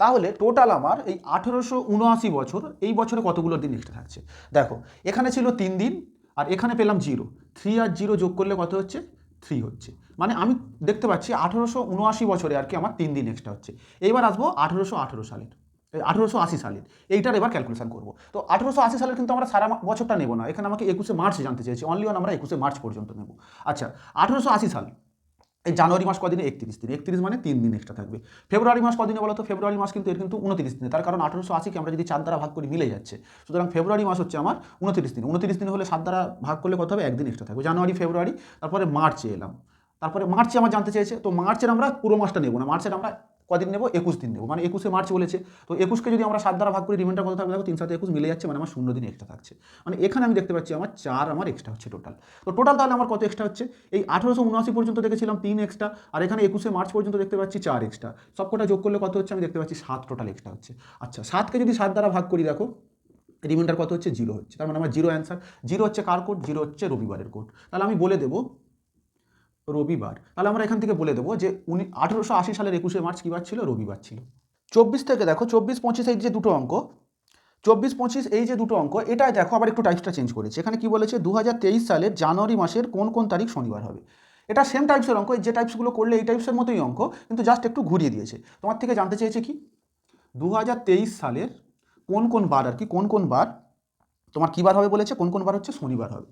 তাহলে টোটাল আমার এই আঠেরোশো উনআশি বছর, এই বছরে কতগুলো দিন এক্সট্রা থাকছে? দেখো, এখানে ছিল তিন দিন, আর এখানে পেলাম জিরো থ্রি আর জিরো যোগ করলে কত হচ্ছে? থ্রি হচ্ছে। মানে আমি দেখতে পাচ্ছি আঠেরোশো উনআশি বছরে আর কি আমার তিন দিন এক্সট্রা হচ্ছে। এইবার আসব আঠেরোশো আঠেরো সালের আঠেরোশো আশি সালের। এইটার এবার ক্যালকুলেশন করব। তো আঠেরোশো আশি সালের কিন্তু আমরা সারা বছরটা নেব না। এখানে আমাকে একুশে মার্চ জানতে চেয়েছি। অনলি অন আমরা একুশে মার্চ পর্যন্ত নেব। আচ্ছা আঠেরোশো আশি সাল। এই জানুয়ারি মাস কদিনে? একত্রিশ দিন। একত্রিশ মানে তিন দিন এক্সট্রা থাকবে। ফেব্রুয়ারি মাস কদিনে বলো তো ফেব্রুয়ারি মাস কিন্তু এর কিন্তু উনত্রিশ দিনে। তার কারণ আঠারোশো আশিকে আমরা যদি চার দ্বারা ভাগ করি, মিলে যাচ্ছে। সুতরাং ফেব্রুয়ারি মাস হচ্ছে আমার উনত্রিশ দিন। উনত্রিশ দিন হলে সাত দ্বারা ভাগ করলে কত হবে? একদিন এক্সট্রা থাকবে। জানুয়ারি, ফেব্রুয়ারি, তারপরে মার্চে এলাম। তারপরে মার্চে আমার জানতে চেয়েছে তো মার্চের আমরা পুরো মাসটা নেব না। মার্চের আমরা কদিন নেব? একুশ দিন নেব। মানে একুশে মার্চ বলেছে। তো একুশকে যদি আমরা সাত দ্বারা ভাগ করি, রিমাইন্ডার কত থাকবে? দেখো তিন সাথে একুশ মিলে যাচ্ছে মানে আমার শূন্য দিন এক্সট্রা থাকছে। মানে এখানে আমি দেখতে পাচ্ছি আমার চার আমার এক্সট্রা হচ্ছে টোটাল তো টোটাল তাহলে আমার কত এক্সট্রা হচ্ছে? এই আঠারোশো উনআশি পর্যন্ত দেখেছিলাম তিন এক্সট্রা আর এখানে একুশে মার্চ পর্যন্ত দেখতে পাচ্ছি চার এক্সট্রা সব কটা যোগ করলে কত হচ্ছে? আমি দেখতে পাচ্ছি সাত টোটাল এক্সট্রা হচ্ছে। আচ্ছা সাতকে যদি সাত দ্বারা ভাগ করি, দেখো, রিমাইন্ডার কত হচ্ছে? জিরো হচ্ছে। তার মানে আমার জিরো অ্যান্সার জিরো হচ্ছে কার কোড জিরো হচ্ছে রবিবারের কোড তাহলে আমি বলে দেবো রবিবার। তাহলে আমরা এখান থেকে বলে দেবো যে উনি আঠেরোশো আশি সালের একুশে মার্চ কী বার ছিল? রবিবার ছিল। চব্বিশ থেকে দেখো, চব্বিশ, পঁচিশ এই যে দুটো অঙ্ক, চব্বিশ, পঁচিশ এই যে দুটো অঙ্ক, এটাই দেখো আবার একটু টাইপসটা চেঞ্জ করেছে। এখানে কি বলেছে? দু হাজার তেইশ সালের জানুয়ারি মাসের কোন কোন তারিখ শনিবার হবে। এটা সেম টাইপসের অঙ্ক, এই যে টাইপসগুলো করলে এই টাইপসের মতোই অঙ্ক, কিন্তু জাস্ট একটু ঘুরিয়ে দিয়েছে। তোমার থেকে জানতে চেয়েছে কি? দুহাজার তেইশ সালের কোন কোন বার আর কি, কোন কোন বার তোমার কী বার হবে বলেছে? কোন কোন বার হচ্ছে শনিবার হবে।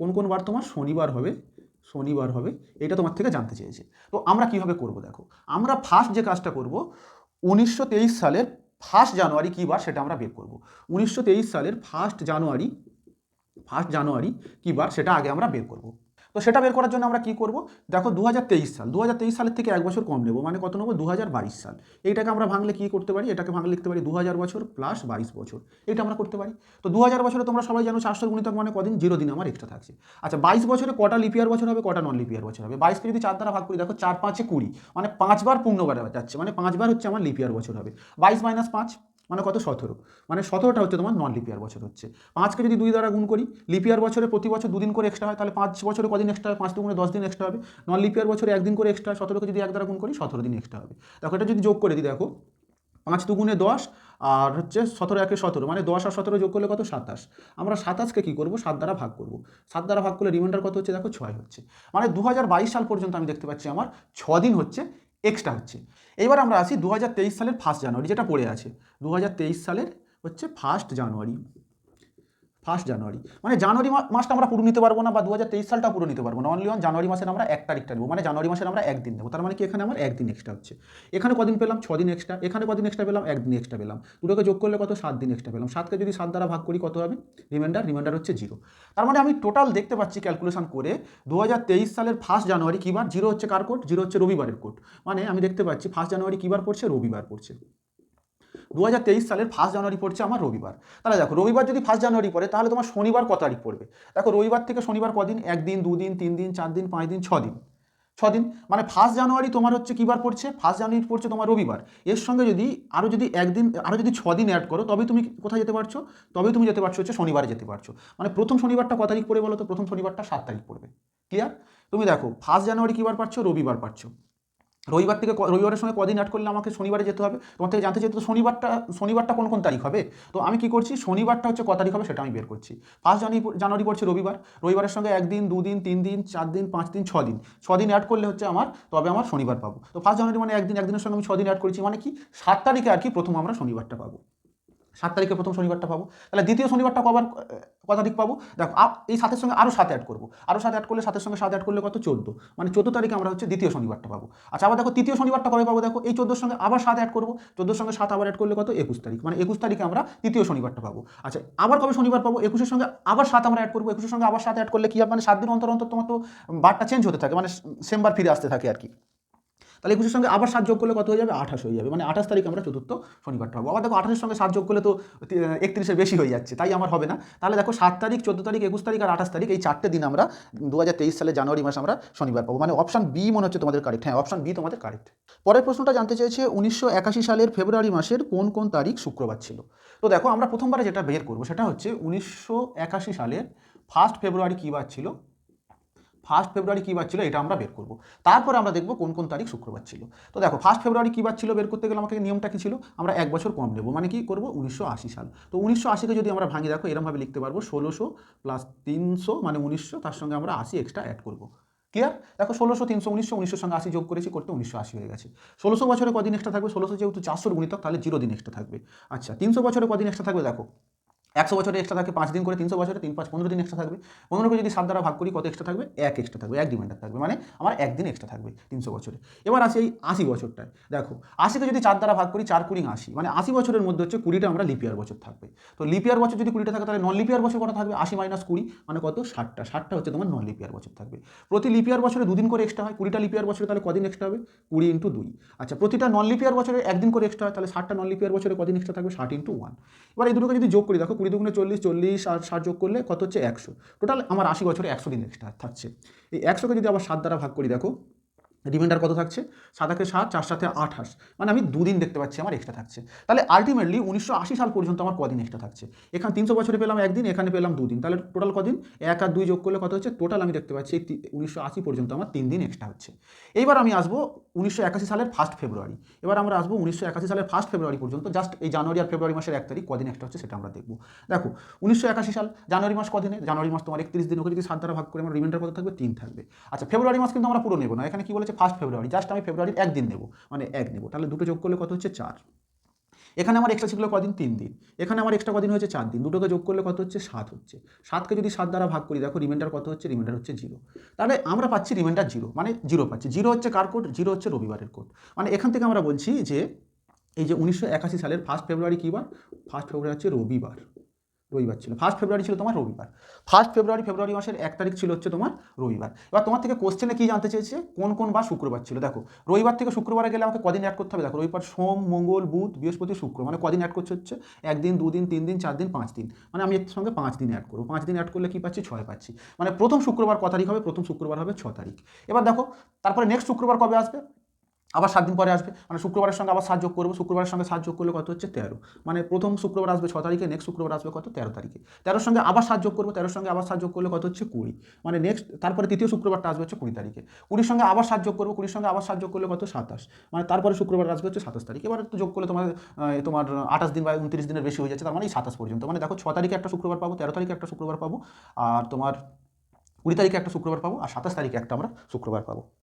কোন কোন বার তোমার শনিবার হবে? শনিবার হবে, এটা তোমার থেকে জানতে চেয়েছে। তো আমরা কীভাবে করব দেখো, আমরা ফার্স্ট যে কাজটা করব, উনিশশো সালের ফার্স্ট জানুয়ারি কী বার সেটা আমরা বের করব। উনিশশো তেইশ সালের ফার্স্ট জানুয়ারি ফার্স্ট জানুয়ারি কী বার সেটা আগে আমরা বের করব। তো সেটা বের করার জন্য আমরা কি করব? দেখো দু হাজার তেইশ সাল দু হাজার তেইশ সালের থেকে এক বছর কম নেব মানে কত নেব? দু হাজার বাইশ সাল। এইটাকে আমরা ভাঙলে কি করতে পারি? এটাকে ভাঙলে লিখতে পারি দু হাজার বছর প্লাস বাইশ বছর। এটা আমরা করতে পারি। তো দু বছরে তোমরা সবাই জানো চারশো গুণিতক মানে কদিন? জিরো দিন আমার এক্সট্রা থাকছে। আচ্ছা বাইশ বছরে কটা লিপিয়ার বছর হবে, কটা নন লিপিয়ার বছর হবে? বাইশকে যদি চার দ্বারা ভাগ করি, দেখো চার পাঁচে কুড়ি মানে পাঁচবার পূর্ণবার যাচ্ছে মানে পাঁচবার হচ্ছে আমার লিপিয়ার বছর হবে। বাইশ মাইনাস পাঁচ মানে কত সতেরো? মানে সতেরোটা হচ্ছে তোমার নন লিপিয়ার বছর হচ্ছে। পাঁচকে যদি দুই দ্বারা গুণ করি লিপিয়ার বছরে প্রতি বছর দুদিন করে এক্সট্রা হয়, তাহলে পাঁচ বছরে কদিন এক্সট্রা হয়? পাঁচ দুগুণে দশ দিন এক্সট্রা হবে। নন লিপিয়ার বছরে একদিন করে এক্সট্রা হয় সতেরোকে যদি এক দ্বারা গুণ করি, সতেরো দিন এক্সট্রা হবে। দেখো এটা যদি যোগ করে দিই, দেখো, পাঁচ দুগুণে দশ আর হচ্ছে সতেরো একে সতেরো মানে দশ আর সতেরো যোগ করলে কত? সাতাশ। আমরা সাতাশকে কী করব? সাত দ্বারা ভাগ করব। সাত দ্বারা ভাগ করলে রিমাইন্ডার কত হচ্ছে? দেখো ছয় হচ্ছে। মানে দু হাজার বাইশ সাল পর্যন্ত আমি দেখতে পাচ্ছি, আমার ছ দিন হচ্ছে এক্সট্রা হচ্ছে। এবার আমরা আসি দু হাজার তেইশ সালের ফার্স্ট জানুয়ারি যেটা পড়ে আছে। দু হাজার তেইশ সালের হচ্ছে ফার্স্ট জানুয়ারি ফার্স্ট জানুয়ারি। মানে জানুয়ারি মাসটা আমরা পুরো নিতে পারব না বা দু হাজার তেইশ সালটা পুরো নিতে পারব না। অনলি অন জানুয়ারি মাসের আমরা এক তারিখটা নেব। মানে জানুয়ারি মাসের আমরা একদিন নেব। তার মানে কি এখানে আমার একদিন এক্সট্রা হচ্ছে। এখানে কদিন পেলাম? ছ দিন এক্সট্রা এখানে কদিন এক্সট্রা পেলাম? একদিন এক্সট্রা পেলাম। দুটোকে যোগ করলে কত? সাত দিন এক্সট্রা পেলাম। সাতকে যদি সাত দ্বারা ভাগ করি কত হবে? রিমাইন্ডার রিমাইন্ডার হচ্ছে জিরো তার মানে আমি টোটাল দেখতে পাচ্ছি ক্যালকুলেশন করে দু হাজার তেইশ সালের ফার্স্ট জানুয়ারি কী বার? জিরো হচ্ছে কার কোড জিরো হচ্ছে রবিবারের কোড মানে আমি দেখতে পাচ্ছি ফার্স্ট জানুয়ারি কী বার পড়ছে? রবিবার পড়ছে। দু হাজার তেইশ সালের ফার্স্ট জানুয়ারি পড়ছে আমার রবিবার। তাহলে দেখো, রবিবার যদি ফার্স্ট জানুয়ারি পড়ে, তাহলে তোমার শনিবার কত তারিখ পড়বে? দেখো, রবিবার থেকে শনিবার কদিন? একদিন, দুদিন তিন দিন চার দিন পাঁচ দিন ছ দিন ছ দিন মানে ফার্স্ট জানুয়ারি তোমার হচ্ছে কী বার পড়ছে? ফার্স্ট জানুয়ারি পড়ছে তোমার রবিবার। এর সঙ্গে যদি আরও যদি একদিন আরও যদি ছ দিন অ্যাড করো তবে তুমি কোথায় যেতে পারছ? তবে তুমি যেতে পারছ হচ্ছে শনিবারে যেতে পারছ। মানে প্রথম শনিবারটা ক তারিখ পড়ে বলো তো? প্রথম শনিবারটা সাত তারিখ পড়বে। ক্লিয়ার তুমি দেখো ফার্স্ট জানুয়ারি কী বার পাচ্ছ রবিবার পাচ্ছ রবিবার থেকে রবিবারের সঙ্গে কদিন অ্যাড করলে আমাকে শনিবারে যেতে হবে? তোমার থেকে জানতে চাই তো শনিবারটা শনিবারটা কোন কোন তারিখ হবে? তো আমি কি করছি? শনিবারটা হচ্ছে ক তারিখ হবে সেটা আমি বের করছি। ফার্স্ট জানুয়ারি জানুয়ারি পড়ছে রবিবার। রবিবারের সঙ্গে একদিন, দুদিন তিন দিন চার দিন পাঁচ দিন ছ দিন ছ দিন অ্যাড করলে হচ্ছে আমার, তবে আমার শনিবার পাবো। তো ফার্স্ট জানুয়ারি মানে একদিন, একদিনের সঙ্গে আমি ছ দিন অ্যাড করেছি মানে কি? সাত তারিখে আর কি প্রথম আমরা শনিবারটা পাবো। সাত তারিখে প্রথম শনিবারটা পাবো। তাহলে দ্বিতীয় শনিবারটা কবার ক তারিখ পাবো? দেখো এই সাতের সঙ্গে আরও সাত অ্যাড করব। আরও সাত অ্যাড করলে সাতের সঙ্গে সাত অ্যাড করলে কত? চোদ্দ। মানে চোদ্দ তারিখে আমরা হচ্ছে দ্বিতীয় শনিবারটা পাবো। আচ্ছা আবার দেখো তৃতীয় শনিবারটা কবে পাবো দেখো? এই চোদ্দোর সঙ্গে আবার সাত অ্যাড করব। চোদ্দোর সঙ্গে সাত আবার অ্যাড করলে কত? একুশ তারিখ। মানে একুশ তারিখে আমরা তৃতীয় শনিবারটা পাবো। আচ্ছা আবার কবে শনিবার পাবো? একুশের সঙ্গে আবার সাত আমরা অ্যাড করব। একুশের সঙ্গে আবার সাত অ্যাড করলে কি মানে সাত দিন অন্তর অন্তর তোমার তো বারটা চেঞ্জ হতে থাকে। মানে সেমবার ফিরে আসতে থাকে আর কি। তাহলে একুশের সঙ্গে আবার সাত যোগ করলে কত হয়ে যাবে? আঠাশ হয়ে যাবে। মানে আঠাশ তারিখ আমরা চতুর্থ শনিবারটা পাবো আবার দেখো, আঠাশের সঙ্গে সাত যোগ করলে তো একত্রিশের বেশি হয়ে যাচ্ছে, তাই আমার হবে না। তাহলে দেখো, সাত তারিখ, চোদ্দ তারিখ, একুশ তারিখ আর আঠাশ তারিখ, এই চারটে দিন আমরা দু হাজার তেইশ সালে জানুয়ারি মাসে আমরা শনিবার পাবো। মানে অপশান বি মনে হচ্ছে তোমাদের কারেক্ট হ্যাঁ অপশন বি তোমাদের কারেক্ট পরের প্রশ্নটা জানতে চেয়েছে, উনিশশো একাশি সালের ফেব্রুয়ারি মাসের কোন কোন তারিখ শুক্রবার ছিল? তো দেখো, আমরা প্রথমবারে যেটা বের করব সেটা হচ্ছে, উনিশশো একাশি সালের ফার্স্ট ফেব্রুয়ারি কী বার ছিল? ফার্স্ট ফেব্রুয়ারি কী বার ছিল এটা আমরা বের করব। তারপরে আমরা দেখব কোন কোন তারিখ শুক্রবার ছিল। তো দেখো ফার্স্ট ফেব্রুয়ারি কী বার ছিল বের করতে গেলে আমাকে নিয়মটা কী ছিল? আমরা এক বছর কম নেব। মানে কি করব? উনিশশো আশি সাল। তো উনিশশো আশিকে যদি আমরা ভাঙি, দেখো এরমভাবে লিখতে পারব, ষোলোশো প্লাস তিনশো মানে উনিশশো, তার সঙ্গে আমরা আশি এক্সট্রা অ্যাড করব। ক্লিয়ার দেখো, ষোলোশো, তিনশো, উনিশশো, উনিশশোর সঙ্গে আশি যোগ করেছি, করতে উনিশশো আশি হয়ে গেছে। ষোলোশো বছরে কদিন এক্সট্রা থাকবে? ষোলোশো যেহেতু চারশোর গুণিতক, তাহলে জিরো দিন এক্সট্রা থাকবে। আচ্ছা তিনশো বছরে কদিন এক্সট্রা থাকবে? দেখো একশো বছরে এক্সট্রা থাকে, পাঁচ দিন করে তিনশো বছরে, তিন পাঁচ, পনেরো দিন এক্সট্রা থাকবে। পনেরোকে যদি সাত দ্বারা ভাগ করি, কত এক্সট্রা থাকবে? এক এক্সট্রা থাকবে, এক রিমাইন্ডার থাকবে। মানে আমার একদিন এক্সট্রা থাকবে তিনশো বছরে। এবার আসি এই আশি বছরটায়। দেখো, আশিকে যদি চার দ্বারা ভাগ করি, চার কুড়ি আশি। মানে আশি বছরের মধ্যে হচ্ছে কুড়িটা আমরা লিপিয়ার বছর থাকবে। তো লিপিয়ার বছর যদি কুড়িটা থাকে, তাহলে নন লিপিয়ার বছর কত থাকবে? আশি মাইনাস কুড়ি মানে কত? ষাটটা। ষাটটা হচ্ছে তোমার নন লিপিয়ার বছর থাকবে। প্রতি লিপিয়ার বছরে দুদিন করে এক্সট্রা হয়, কুড়িটা লিপিয়ার বছরে তাহলে কদিন এক্সট্রা হবে? কুড়ি ইন্টু দুই। আচ্ছা প্রতিটা নন লিপিয়ার বছরে একদিন করে এক্সট্রা হয়, তাহলে ষাটটা নন লিপিয়ার বছরে কদিন এক্সট্রা থাকবে? ষাট ইন্টু ওয়ান এবার এই দুটোকে যদি যোগ করি, দেখো কুড়ি দুগুণে চল্লিশ চল্লিশ আর ষাট যোগ করলে কত হচ্ছে একশো? টোটাল আমার আশি বছরে একশো দিন এক্সট্রা থাকছে। এই একশোকে যদি আবার সাত দ্বারা ভাগ করি, দেখো রিমাইন্ডার কত থাকছে? সাতাকে সাত, চার সাথে আঠাশ। মানে আমি দুদিন দেখতে পাচ্ছি আমার এক্সট্রা থাকছে। তাহলে আলটিমেটলি উনিশশো আশি সাল পর্যন্ত আমার কদিন এক্সট্রা থাকছে? এখানে তিনশো বছরে পেলাম একদিন, এখানে পেলাম দুদিন। তাহলে টোটাল কদিন? এক আর দুই যোগ করলে কত হচ্ছে? টোটাল আমি দেখতে পাচ্ছি উনিশশো আশি পর্যন্ত আমার তিন দিন এক্সট্রা হচ্ছে। এইবার আমি আসব উনিশশো একাশি সালের ফার্স্ট ফেব্রুয়ারি এবার আমরা আসব উনিশশো একাশি সালের ফার্স্ট ফেব্রুয়ারি পর্যন্ত জাস্ট এই জানুয়ারি আর ফেব্রুয়ারি মাসের এক তারিখ কদিন এক্সট্রা হচ্ছে সেটা আমরা দেখব। দেখো, উনিশশো একাশি সাল জানুয়ারি মাস কদিনে? জানুয়ারি মাস তোমার একত্রিশ দিন, ওকে যদি সাত দ্বারা ভাগ করে আমার রিমাইন্ডার কত থাকবে? তিন থাকবে। আচ্ছা ফেব্রুয়ারি মাস কিন্তু আমরা পুরো নেব না। এখানে কি বলেছে? ফার্স্ট ফেব্রুয়ারি জাস্ট আমি ফেব্রুয়ারির একদিন নেব মানে এক নেব, তাহলে দুটো যোগ করলে কত হচ্ছে চার? এখানে আমার এক্সট্রা ছিল কদিন? তিন দিন। এখানে আমার এক্সট্রা কদিন হচ্ছে চার দিন, দুটোকে যোগ করলে কত হচ্ছে? সাত হচ্ছে। সাতকে যদি সাত দ্বারা ভাগ করি, দেখো রিমাইন্ডার কত হচ্ছে? রিমাইন্ডার হচ্ছে জিরো তাহলে আমরা পাচ্ছি রিমাইন্ডার জিরো মানে জিরো পাচ্ছি। জিরো হচ্ছে কার কোড জিরো হচ্ছে রবিবারের কোড মানে এখান থেকে আমরা বলছি যে, এই যে উনিশশো একাশি সালের ফার্স্ট ফেব্রুয়ারি কী বার? ফার্স্ট ফেব্রুয়ারি হচ্ছে রবিবার। রবিবার ছিল। ফার্স্ট ফেব্রুয়ারি ছিল তোমার রবিবার। ফার্স্ট ফেব্রুয়ারি ফেব্রুয়ারি মাসের এক তারিখ ছিল হচ্ছে তোমার রবিবার। এবার তোমার থেকে কোশ্চেনে কী জানতে চেয়েছে? কোন কোন বার শুক্রবার ছিল? দেখো, রবিবার থেকে শুক্রবারে গেলে আমাকে কদিন অ্যাড করতে হবে? দেখো, রবিবার সোম, মঙ্গল, বুধ, বৃহস্পতি, শুক্র মানে কদিন অ্যাড করছে হচ্ছে? একদিন, দুদিন তিন দিন চার দিন পাঁচ দিন মানে আমি এর সঙ্গে পাঁচ দিন অ্যাড করব। পাঁচ দিন অ্যাড করলে কী পাচ্ছি? ছয় পাচ্ছি। মানে প্রথম শুক্রবার ক তারিখ হবে? প্রথম শুক্রবার হবে ছ তারিখ। এবার দেখো, তারপরে নেক্সট শুক্রবার কবে আসবে? আবার সাত দিন পরে আসবে। মানে শুক্রবারের সঙ্গে আবার সাত যোগ করব। শুক্রবারের সঙ্গে সাহায্য করলে কত হচ্ছে? তেরো। মানে প্রথম শুক্রবার আসবে ছ তারিখে নেক্সট শুক্রবার আসবে কত? তেরো তারিখে। তেরোর সঙ্গে আবার সাত যোগ করব, তেরোর সঙ্গে আবার সাহায্য করলে কত হচ্ছে? কুড়ি। মানে নেক্সট তারপরে তৃতীয় শুক্রবারটা আসবে হচ্ছে কুড়ি তারিখে। কুড়ির সঙ্গে আবার সাত যোগ করব, কুড়ির সঙ্গে আবার সাহায্য করলে কত? সাতাশ। মানে তারপরে শুক্রবার আসবে হচ্ছে সাতাশ তারিখ। এবার যোগ করলে তোমার তোমার আঠাশ দিন বা উনত্রিশ দিনের বেশি হয়ে যাচ্ছে, তার মানে এই সাতাশ পর্যন্ত। মানে দেখো ছ তারিখে একটা শুক্রবার পাবো, তেরো তারিখে একটা শুক্রবার পাবো, আর তোমার কুড়ি তারিখে একটা শুক্রবার পাবো, আর সাতাশ তারিখে একটা আমরা শুক্রবার পাবো।